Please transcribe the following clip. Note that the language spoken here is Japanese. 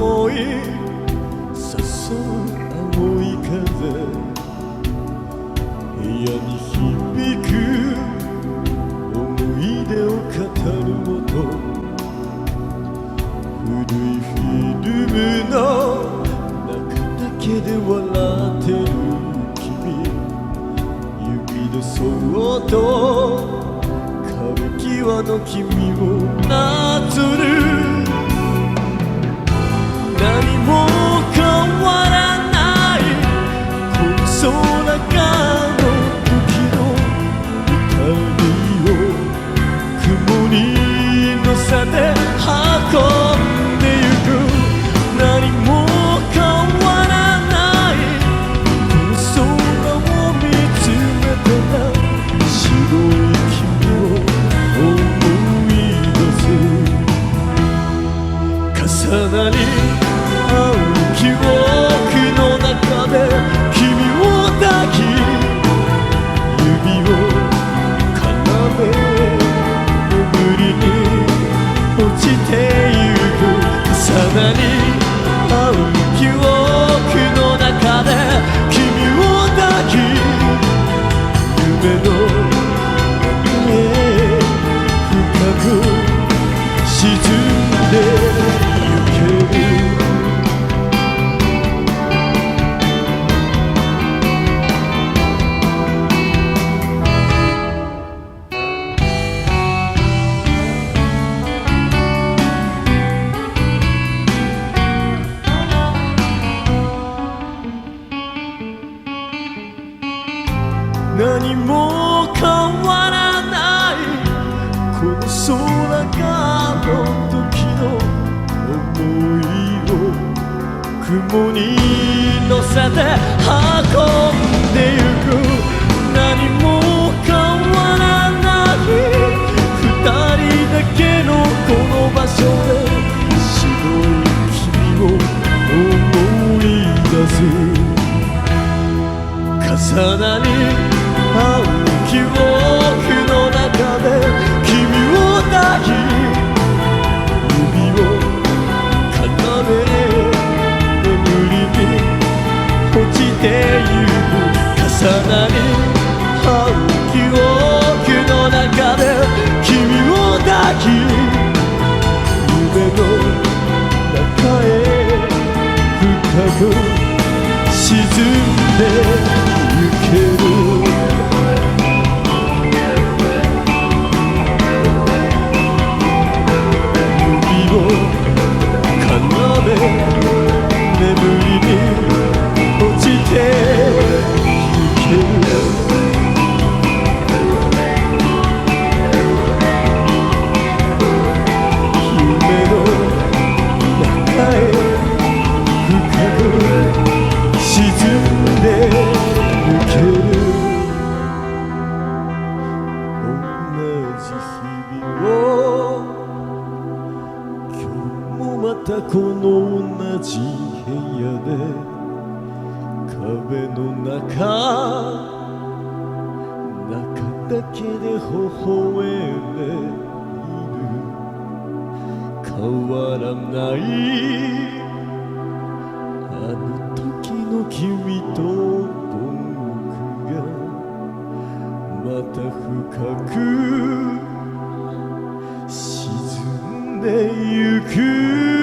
想い誘う青い風部屋に響く思い出を語る音古いフィルムの中だけで笑ってる君指でそっと。枯れ際の君をなぞるせて運んでゆく何も変わらないこの空を見つめたら白い君を思い出す重なり合う記何も変わらないこの空がの時の想いを雲に乗せて運んでゆく何も変わらない二人だけのこの場所で白い君を思い出す重なり記憶の中で君を抱き指を絡め眠りに落ちてゆく重なり合う記憶の中で君を抱き夢の中へ深く沈んで日々を今日もまたこの同じ部屋で壁の中中だけで微笑んでいる変わらないあの時の君とた深く沈んでゆく。